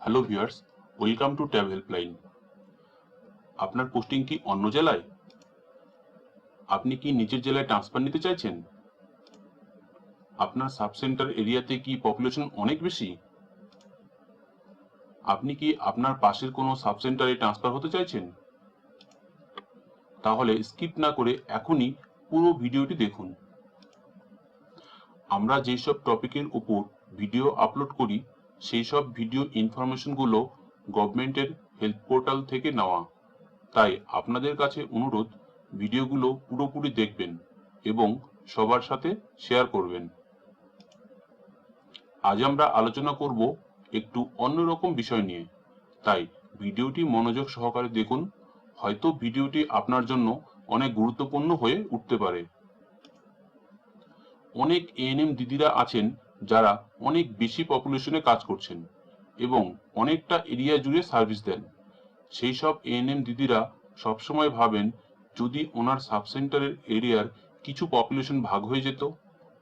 Hello viewers, welcome to tab helpline. আপনার posting কি অন্য জেলায়? আপনি কি নিজের জেলায় ট্রান্সফার নিতে চাইছেন? আপনার সাব সেন্টার এরিয়াতে কি পপুলেশন অনেক বেশি? আপনি কি আপনার পাশের কোনো সাব সেন্টারে ট্রান্সফার হতে চাইছেন? তাহলে স্কিপ না করে এখনই পুরো ভিডিওটি দেখুন। আমরা যেসব টপিকের উপর ভিডিও আপলোড করি সেই সব ভিডিও ইনফরমেশনগুলো গভর্নমেন্টের হেলথ পোর্টাল থেকে নেওয়া। তাই আপনাদের কাছে অনুরোধ ভিডিওগুলো পুরোপুরি দেখবেন এবং সবার সাথে শেয়ার করবেন। আজ আমরা আলোচনা করব একটু অন্যরকম বিষয় নিয়ে। তাই ভিডিওটি মনোযোগ সহকারে দেখুন, হয়তো ভিডিওটি আপনার জন্য অনেক গুরুত্বপূর্ণ হয়ে উঠতে পারে। অনেক এএনএম দিদিরা আছেন যারা অনেক বেশি পপুলেশনে কাজ করছেন এবং অনেকটা এরিয়া জুড়ে সার্ভিস দেন। সেই সব এএনএম দিদিরা সবসময় ভাবেন, যদি ওনার সাব সেন্টারের এরিয়ার কিছু পপুলেশন ভাগ হয়ে যেত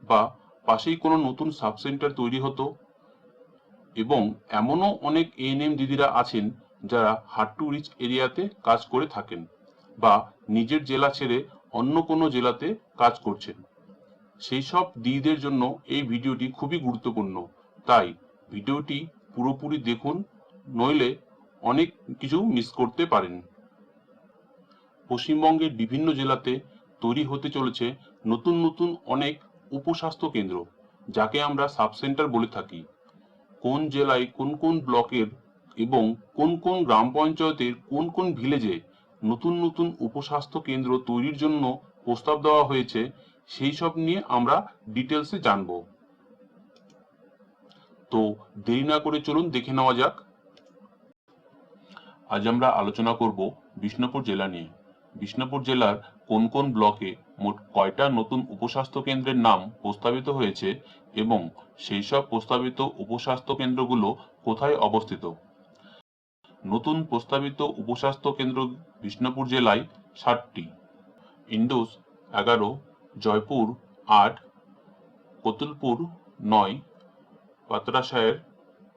বা পাশেই কোনো নতুন সাব সেন্টার তৈরি হতো এবং এমনও অনেক এএনএম দিদিরা আছেন যারা হার্ড টু রিচ এরিয়াতে কাজ করে থাকেন বা নিজের জেলা ছেড়ে অন্য কোনো জেলাতে কাজ করছেন। সেই সব দিদিদের জন্য এই ভিডিওটি খুবই গুরুত্বপূর্ণ। তাই ভিডিওটি পুরোপুরি দেখুন, নইলে অনেক কিছু মিস করতে পারেন। পশ্চিমবঙ্গের বিভিন্ন জেলাতে তৈরি হতে চলেছে নতুন নতুন অনেক উপস্বাস্থ্য কেন্দ্র, যাকে আমরা সাব সেন্টার বলে থাকি। কোন জেলায় কোন কোন ব্লকের এবং কোন কোন গ্রাম পঞ্চায়েতের কোন কোন ভিলেজে নতুন নতুন উপস্বাস্থ্য কেন্দ্র তৈরির জন্য প্রস্তাব দেওয়া হয়েছে সেই সব নিয়ে আমরা ডিটেলসে জানব। তো দেরি না করে চলুন দেখে নেওয়া যাক। আজ আমরা আলোচনা করব বিষ্ণুপুর জেলা নিয়ে। বিষ্ণুপুর জেলার কোন কোন ব্লকে মোট কয়টা নতুন উপস্বাস্থ্য কেন্দ্রের নাম প্রস্তাবিত হয়েছে এবং সেই সব প্রস্তাবিত উপস্বাস্থ্য কেন্দ্রগুলো কোথায় অবস্থিত? নতুন প্রস্তাবিত উপস্বাস্থ্য কেন্দ্র বিষ্ণুপুর জেলায় ষাটটি। ইন্ডোস এগারো জয়পুর আট, কতুলপুর নয়, পাতরাশায়ের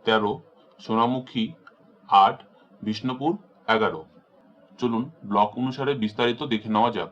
তেরো, সোনামুখী আট, বিষ্ণুপুর এগারো। চলুন ব্লক অনুসারে বিস্তারিত দেখে নেওয়া যাক।